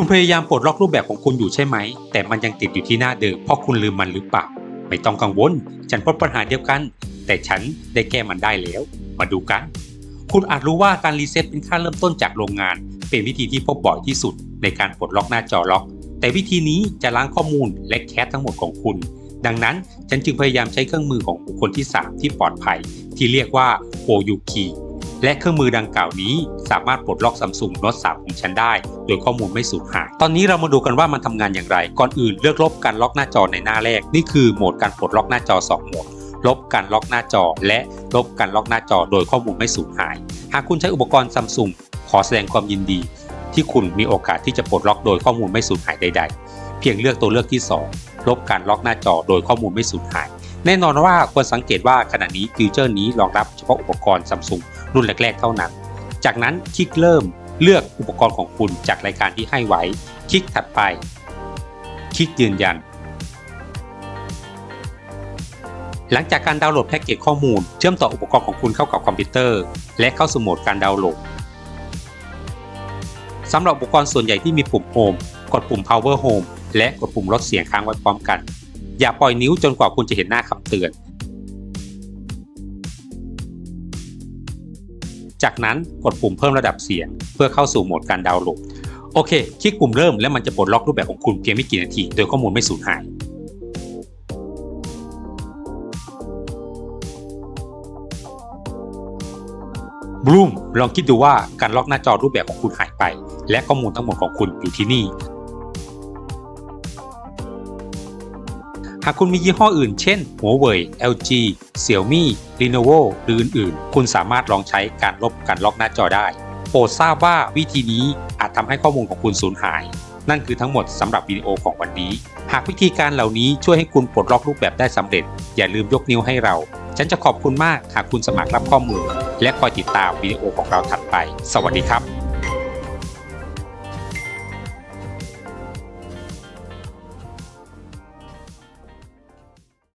คุณพยายามปลดล็อกรูปแบบของคุณอยู่ใช่ไหม แต่มันยังติดอยู่ที่หน้าเดิมเพราะคุณลืมมันหรือเปล่า ไม่ต้องกังวล ฉันพบปัญหาเดียวกัน แต่ฉันได้แก้มันได้แล้ว มาดูกัน คุณอาจรู้ว่าการรีเซ็ตเป็นค่าเริ่มต้นจากโรงงาน เป็นวิธีที่พบบ่อยที่สุดในการปลดล็อกหน้าจอล็อก แต่วิธีนี้จะล้างข้อมูลและแคสทั้งหมดของคุณ ดังนั้นฉันจึงพยายามใช้เครื่องมือของบุคคลที่ 3 ที่ปลอดภัย ที่เรียกว่า OUKey และเครื่องมือดังกล่าวนี้ สามารถปลดล็อก Samsung Note 3ของฉันได้ โดยข้อมูลไม่สูญหาย ตอนนี้เรามาดูกันว่ามันทำงานอย่างไร ก่อนอื่นเลือกลบการล็อกหน้าจอในหน้าแรก นี่คือโหมดการปลดล็อกหน้าจอ 2 โหมด ลบการล็อกหน้าจอ และลบการล็อกหน้าจอ โดยข้อมูลไม่สูญหาย หากคุณใช้อุปกรณ์ Samsung ขอแสดงความยินดี ที่คุณมีโอกาสที่จะปลดล็อกโดยข้อมูลไม่สูญหายใด ๆ เพียงเลือกตัวเลือกที่ 2 ลบการล็อกหน้าจอโดยข้อมูลไม่สูญหาย แน่นอนว่าควรสังเกตว่าขณะนี้ฟีเจอร์นี้รองรับเฉพาะอุปกรณ์ Samsung รุ่นแรก ๆ เท่านั้น จากนั้นคลิกเริ่มเลือกอุปกรณ์ของคุณจากรายการที่ให้ไว้ คลิกถัดไป คลิกยืนยัน หลังจากการดาวน์โหลดแพ็กเกจข้อมูล เชื่อมต่ออุปกรณ์ของคุณเข้ากับคอมพิวเตอร์ และเข้าสู่โหมดการดาวน์โหลดสำหรับอุปกรณ์ส่วนใหญ่ที่มีปุ่ม Home กดปุ่ม Power Home และกดปุ่มลดเสียงค้างไว้พร้อมกัน อย่าปล่อยนิ้วจนกว่าคุณจะเห็นหน้าคำเตือน จากนั้นกดปุ่มเพิ่มระดับเสียง เพื่อเข้าสู่โหมดการดาวน์โหลด โอเค คลิกปุ่มเริ่มและมันจะปลดล็อกรูปแบบของคุณเพียงไม่กี่นาที โดยข้อมูลไม่สูญหายบลูมลองคิดดูว่าการล็อกหน้าจอรูปแบบของคุณหายไป และข้อมูลทั้งหมดของคุณอยู่ที่นี่ากคุณมียี่ห้ออื่นเช่น Huawei LG Xiaomi Lenovo หรืออื่นๆ คุณสามารถลองใช้การลบการล็อกหน้าจอได้ โปรดทราบว่าวิธีนี้อาจทำให้ข้อมูลของคุณสูญหาย นั่นคือทั้งหมดสำหรับวิดีโอของวันนี้ หากวิธีการเหล่านี้ช่วยให้คุณปลดล็อกรูปแบบได้สำเร็จ อย่าลืมยกนิ้วให้เรา ฉันจะขอบคุณมากหากคุณสมัครรับข้อมูล และคอยติดตามวิดีโอของเราถัดไป สวัสดีครับ